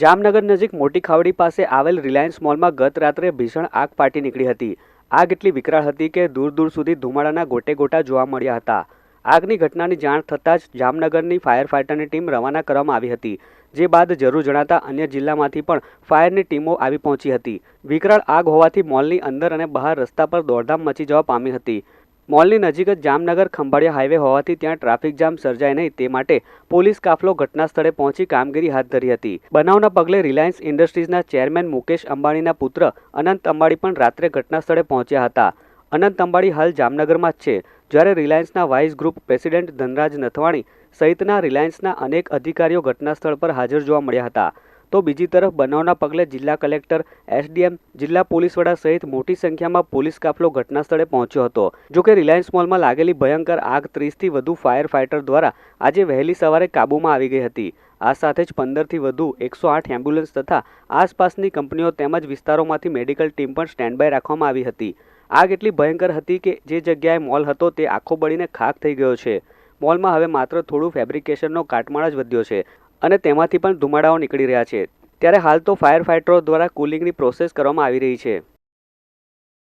જામનગર નજીક મોટી ખાવડી પાસે આવેલ રિલાયન્સ મોલમાં ગત રાત્રે ભીષણ આગ ફાટી નીકળી હતી. આગ એટલી વિકરાળ હતી કે દૂર દૂર સુધી ધુમાડાના ગોટે ગોટા જોવા મળ્યા હતા. આગની ઘટનાની જાણ થતાં જ જામનગરની ફાયર ફાઇટરની ટીમ રવાના કરવામાં આવી હતી, જે બાદ જરૂર જણાતા અન્ય જિલ્લામાંથી પણ ફાયરની ટીમો આવી પહોંચી હતી. વિકરાળ આગ હોવાથી મોલની અંદર અને બહાર રસ્તા પર દોડધામ મચી જવા પામી હતી. મોલની નજીક જ જામનગર ખંભાળિયા હાઈવે હોવાથી ત્યાં ટ્રાફિક જામ સર્જાય નહીં તે માટે પોલીસ કાફલો ઘટના સ્થળે પહોંચી કામગીરી હાથ ધરી હતી. બનાવના પગલે રિલાયન્સ ઇન્ડસ્ટ્રીઝના ચેરમેન મુકેશ અંબાણીના પુત્ર અનંત અંબાણી પણ રાત્રે ઘટના સ્થળે પહોંચ્યા હતા. અનંત અંબાણી હાલ જામનગરમાં જ છે. જ્યારે રિલાયન્સના vice group president Dhanraj Nathwani સહિતના રિલાયન્સના અનેક અધિકારીઓ ઘટના સ્થળ પર હાજર જોવા મળ્યા હતા. તો બીજી તરફ બનાવના પગલે જિલ્લા કલેક્ટર એસડીએમ, જિલ્લા પોલીસ વડા સહિત મોટી સંખ્યામાં પોલીસ કાફલો ઘટના સ્થળે પહોંચ્યો હતો. જોકે રિલાયન્સ મોલમાં લાગેલી ભયંકર આગ ત્રીસથી વધુ ફાયર ફાઇટર દ્વારા આજે વહેલી સવારે કાબૂમાં આવી ગઈ હતી. આ સાથે જ પંદરથી વધુ એકસો આઠ એમ્બ્યુલન્સ તથા આસપાસની કંપનીઓ તેમજ વિસ્તારોમાંથી મેડિકલ ટીમ પણ સ્ટેન્ડ બાય રાખવામાં આવી હતી. આગ એટલી ભયંકર હતી કે જે જગ્યાએ મોલ હતો તે આખો બળીને ખાક થઈ ગયો છે. મોલમાં હવે માત્ર થોડું ફેબ્રિકેશનનો કાટમાળ જ વધ્યો છે. અને તેમાંથી પણ ધુમાડાઓ નીકળી રહ્યા છે. ત્યારે હાલ તો ફાયર ફાઇટરો દ્વારા કુલિંગની પ્રોસેસ કરવામાં આવી રહી છે.